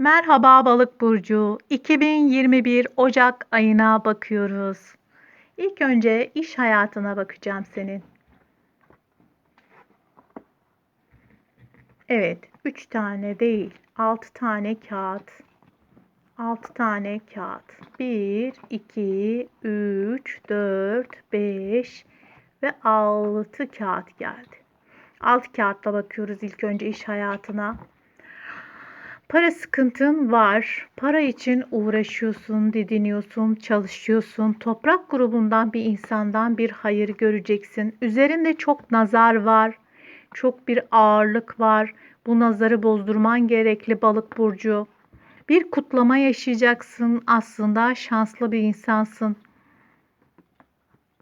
Merhaba Balık burcu. 2021 Ocak ayına bakıyoruz. İlk önce iş hayatına bakacağım senin. Evet, 3 tane değil, 6 tane kağıt. 6 tane kağıt. 1 2 3 4 5 ve 6 kağıt geldi. 6 kağıtla bakıyoruz ilk önce iş hayatına. Para sıkıntın var. Para için uğraşıyorsun, didiniyorsun, çalışıyorsun. Toprak grubundan bir insandan bir hayır göreceksin. Üzerinde çok nazar var. Çok bir ağırlık var. Bu nazarı bozdurman gerekli balık burcu. Bir kutlama yaşayacaksın. Aslında şanslı bir insansın.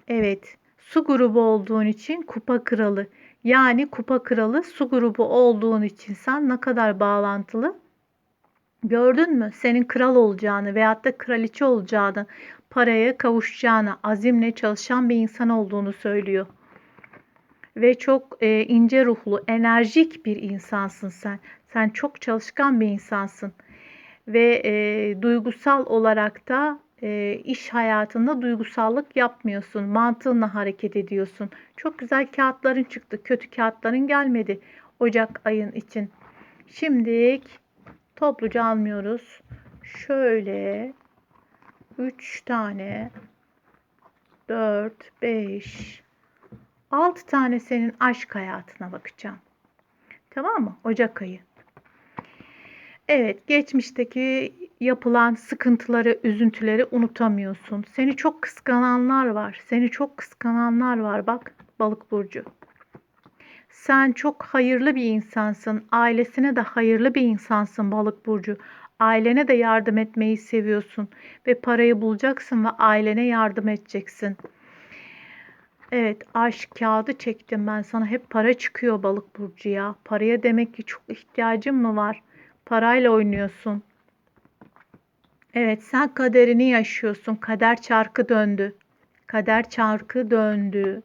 Evet, su grubu olduğun için kupa kralı. Yani kupa kralı su grubu olduğun için sen ne kadar bağlantılı Gördün mü? Senin kral olacağını veyahut da kraliçe olacağını, paraya kavuşacağını, azimle çalışan bir insan olduğunu söylüyor. Ve çok e, ince ruhlu, enerjik bir insansın sen. Sen çok çalışkan bir insansın. Ve e, duygusal olarak da e, iş hayatında duygusallık yapmıyorsun. Mantığınla hareket ediyorsun. Çok güzel kağıtların çıktı. Kötü kağıtların gelmedi Ocak ayın için. Şimdilik topluca almıyoruz. Şöyle 3 tane 4 5 6 tane senin aşk hayatına bakacağım. Tamam mı? Ocak ayı. Evet, geçmişteki yapılan sıkıntıları, üzüntüleri unutamıyorsun. Seni çok kıskananlar var. Seni çok kıskananlar var. Bak, balık burcu. Sen çok hayırlı bir insansın. Ailesine de hayırlı bir insansın balık burcu. Ailene de yardım etmeyi seviyorsun ve parayı bulacaksın ve ailene yardım edeceksin. Evet, aşk kağıdı çektim ben sana. Hep para çıkıyor balık burcu ya. Paraya demek ki çok ihtiyacın mı var? Parayla oynuyorsun. Evet, sen kaderini yaşıyorsun. Kader çarkı döndü. Kader çarkı döndü.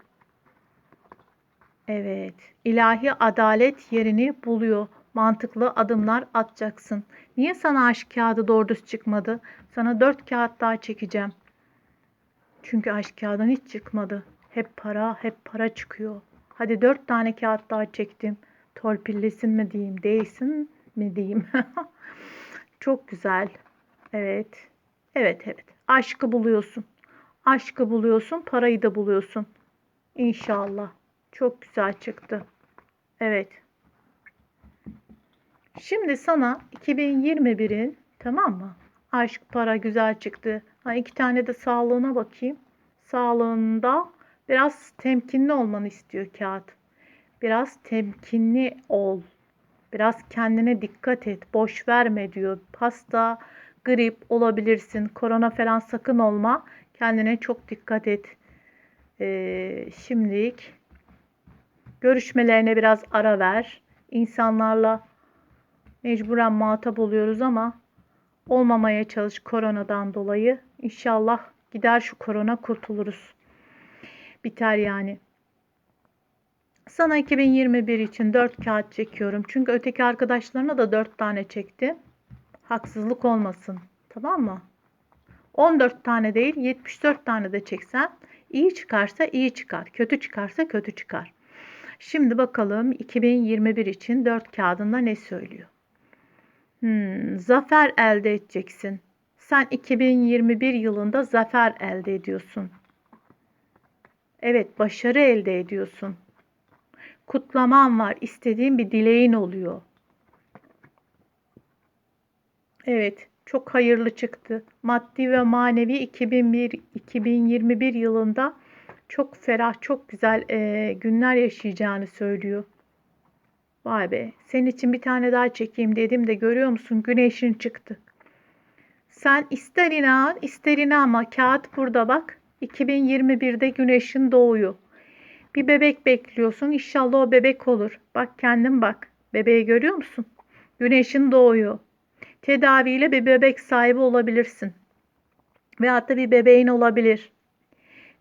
Evet, ilahi adalet yerini buluyor. Mantıklı adımlar atacaksın. Niye sana aşk kağıdı doğru düz çıkmadı? Sana dört kağıt daha çekeceğim. Çünkü aşk kağıdın hiç çıkmadı. Hep para, hep para çıkıyor. Hadi dört tane kağıt daha çektim. Torpillisin mi diyeyim, değilsin mi diyeyim. Çok güzel. Evet. Evet, evet. Aşkı buluyorsun. Aşkı buluyorsun, parayı da buluyorsun. İnşallah. Çok güzel çıktı. Evet. Şimdi sana 2021'in tamam mı? Aşk, para güzel çıktı. Ha, iki tane de sağlığına bakayım. Sağlığında biraz temkinli olmanı istiyor kağıt. Biraz temkinli ol. Biraz kendine dikkat et. Boş verme diyor. Pasta, grip olabilirsin. Korona falan sakın olma. Kendine çok dikkat et. Ee, şimdilik Görüşmelerine biraz ara ver. İnsanlarla mecburen muhatap oluyoruz ama olmamaya çalış koronadan dolayı. İnşallah gider şu korona kurtuluruz. Biter yani. Sana 2021 için 4 kağıt çekiyorum. Çünkü öteki arkadaşlarına da 4 tane çektim. Haksızlık olmasın. Tamam mı? 14 tane değil 74 tane de çeksen iyi çıkarsa iyi çıkar. Kötü çıkarsa kötü çıkar. Şimdi bakalım 2021 için 4 kağıdında ne söylüyor? Hmm, zafer elde edeceksin. Sen 2021 yılında zafer elde ediyorsun. Evet, başarı elde ediyorsun. Kutlaman var, istediğin bir dileğin oluyor. Evet, çok hayırlı çıktı. Maddi ve manevi 2001 2021 yılında çok ferah, çok güzel e, günler yaşayacağını söylüyor. Vay be, senin için bir tane daha çekeyim dedim de görüyor musun? Güneşin çıktı. Sen ister inan, ister inanma. Kağıt burada bak. 2021'de güneşin doğuyor. Bir bebek bekliyorsun. İnşallah o bebek olur. Bak kendin bak. Bebeği görüyor musun? Güneşin doğuyor. Tedaviyle bir bebek sahibi olabilirsin. Veyahut da bir bebeğin olabilir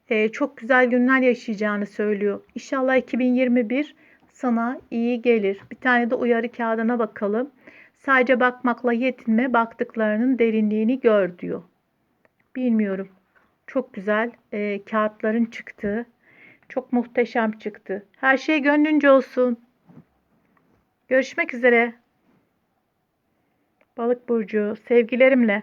e, çok güzel günler yaşayacağını söylüyor. İnşallah 2021 sana iyi gelir. Bir tane de uyarı kağıdına bakalım. Sadece bakmakla yetinme, baktıklarının derinliğini gör diyor. Bilmiyorum. Çok güzel e, kağıtların çıktığı. Çok muhteşem çıktı. Her şey gönlünce olsun. Görüşmek üzere. Balık burcu sevgilerimle.